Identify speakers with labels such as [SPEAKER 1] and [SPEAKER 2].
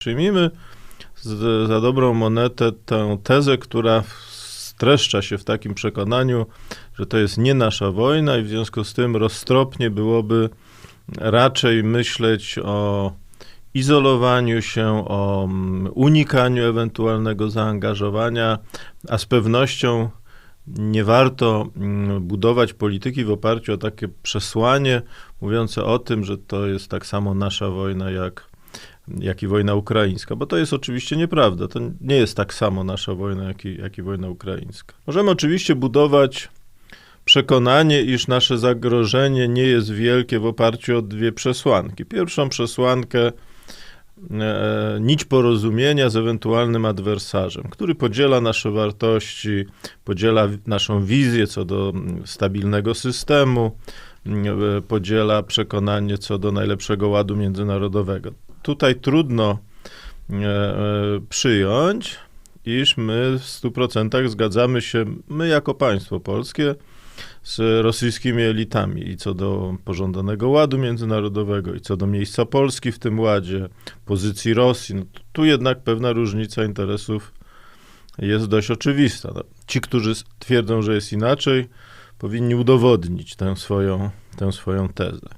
[SPEAKER 1] Przyjmijmy za dobrą monetę tę tezę, która streszcza się w takim przekonaniu, że to jest nie nasza wojna i w związku z tym roztropnie byłoby raczej myśleć o izolowaniu się, o mm, unikaniu ewentualnego zaangażowania, a z pewnością nie warto mm, budować polityki w oparciu o takie przesłanie mówiące o tym, że to jest tak samo nasza wojna jak, jak i wojna ukraińska, bo to jest oczywiście nieprawda. To nie jest tak samo nasza wojna, jak i, jak i wojna ukraińska. Możemy oczywiście budować przekonanie, iż nasze zagrożenie nie jest wielkie w oparciu o dwie przesłanki. Pierwszą przesłankę e, nić porozumienia z ewentualnym adwersarzem, który podziela nasze wartości, podziela naszą wizję co do mm, stabilnego systemu, mm, e, podziela przekonanie co do najlepszego ładu międzynarodowego. Tutaj trudno e, e, przyjąć, iż my w 100% zgadzamy się, my jako państwo polskie, z rosyjskimi elitami i co do pożądanego ładu międzynarodowego, i co do miejsca Polski w tym ładzie, pozycji Rosji. No, tu jednak pewna różnica interesów jest dość oczywista. No, ci, którzy twierdzą, że jest inaczej, powinni udowodnić tę swoją, tę swoją tezę.